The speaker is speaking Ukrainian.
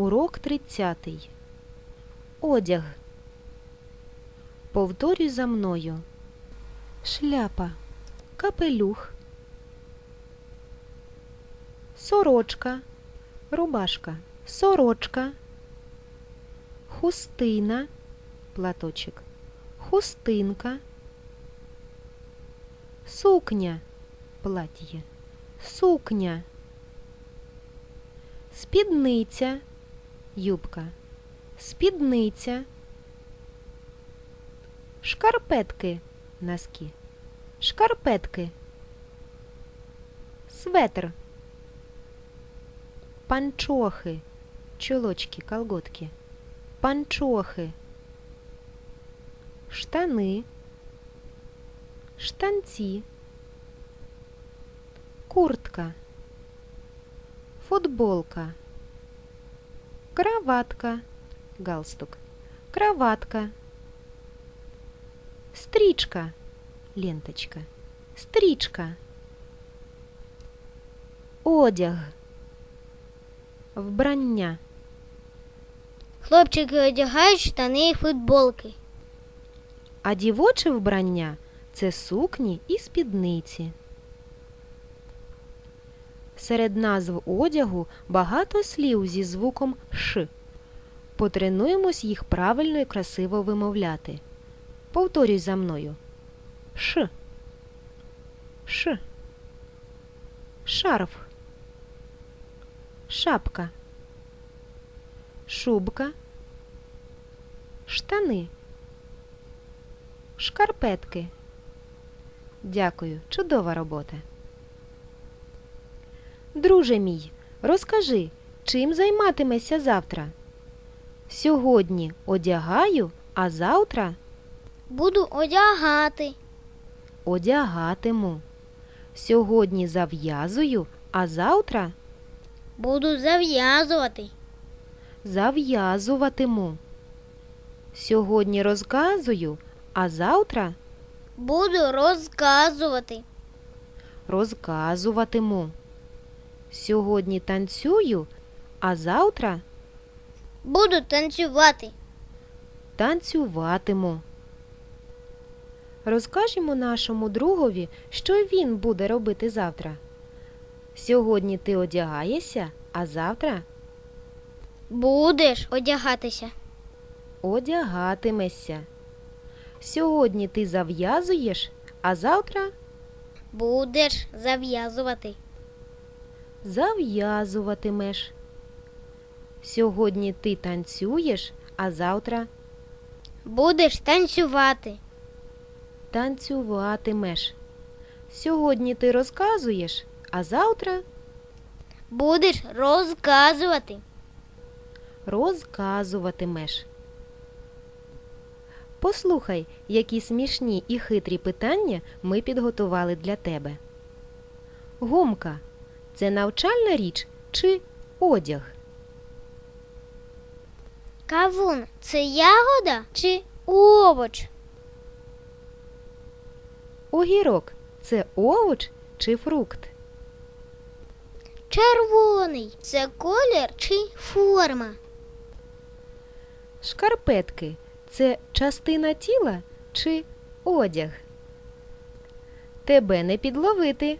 Урок 30. Одяг. Повторюй за мною. Шляпа. Капелюх. Сорочка. Рубашка. Сорочка. Хустина. Платочек. Хустинка. Сукня. Платье. Сукня. Спідниця. Юбка. Спідниця. Шкарпетки. Носки. Шкарпетки. Светр. Панчохи. Чулочки, колготки. Панчохи. Штани. Штанці. Куртка. Футболка. Кроватка. Галстук. Кроватка. Стрічка. Ленточка. Стрічка. Одяг. Вбрання. Хлопчики одягають штани і футболки. А дівоче вбрання це сукні і спідниці. Серед назв одягу багато слів зі звуком Ш. Потренуємось їх правильно і красиво вимовляти. Повторюй за мною. Ш. Ш. Шарф. Шапка. Шубка. Штани. Шкарпетки. Дякую, чудова робота. Друже мій, розкажи, чим займатимешся завтра? Сьогодні одягаю, а завтра Буду одягати. одягатиму. Сьогодні зав'язую, а завтра Буду зав'язувати. зав'язуватиму. Сьогодні розказую, а завтра Буду розказувати. розказуватиму. Сьогодні танцюю, а завтра Буду танцювати. танцюватиму. Розкажемо нашому другові, що він буде робити завтра. Сьогодні ти одягаєшся, а завтра Будеш одягатися. одягатимешся. Сьогодні ти зав'язуєш, а завтра Будеш зав'язувати. Зав'язуватимеш. Сьогодні ти танцюєш, а завтра Будеш танцювати. танцюватимеш. Сьогодні ти розказуєш, а завтра Будеш розказувати. розказуватимеш. Послухай, які смішні і хитрі питання ми підготували для тебе. Гумка це навчальна річ чи одяг? Кавун це ягода чи овоч? Огірок це овоч чи фрукт? Червоний це колір чи форма? Шкарпетки це частина тіла чи одяг? Тебе не підловити.